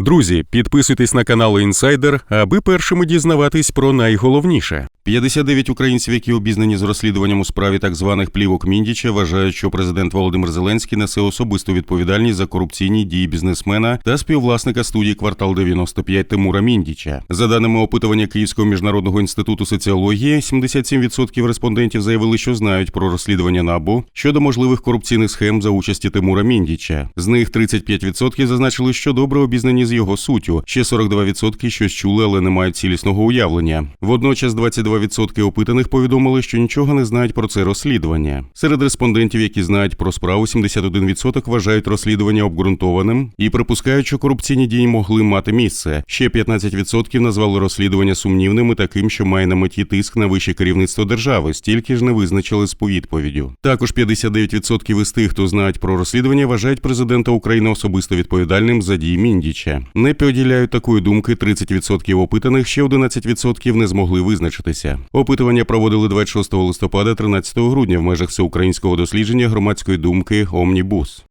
Друзі, підписуйтесь на канал Інсайдер, аби першими дізнаватись про найголовніше. 59 українців, які обізнані з розслідуванням у справі так званих плівок Міндіча, вважають, що президент Володимир Зеленський несе особисту відповідальність за корупційні дії бізнесмена та співвласника студії Квартал 95 Тимура Міндіча. За даними опитування Київського міжнародного інституту соціології, 77% респондентів заявили, що знають про розслідування НАБУ щодо можливих корупційних схем за участі Тимура Міндіча. З них 35% зазначили, що добре обізнані з його суттю. Ще 42% щось чули, але не мають цілісного уявлення. Водночас 22% опитаних повідомили, що нічого не знають про це розслідування. Серед респондентів, які знають про справу, 71% вважають розслідування обґрунтованим і припускають, що корупційні дії могли мати місце. Ще 15% назвали розслідування сумнівним і таким, що має на меті тиск на вище керівництво держави, стільки ж не визначили з повідповіддю. Також 59% із тих, хто знають про розслідування, вважають президента України особисто відповідальним за дії Міндіча. Не поділяють такої думки 30% опитаних, ще 11% не змогли визначитися. Опитування проводили 26 листопада 13 грудня в межах всеукраїнського дослідження громадської думки Омнібус.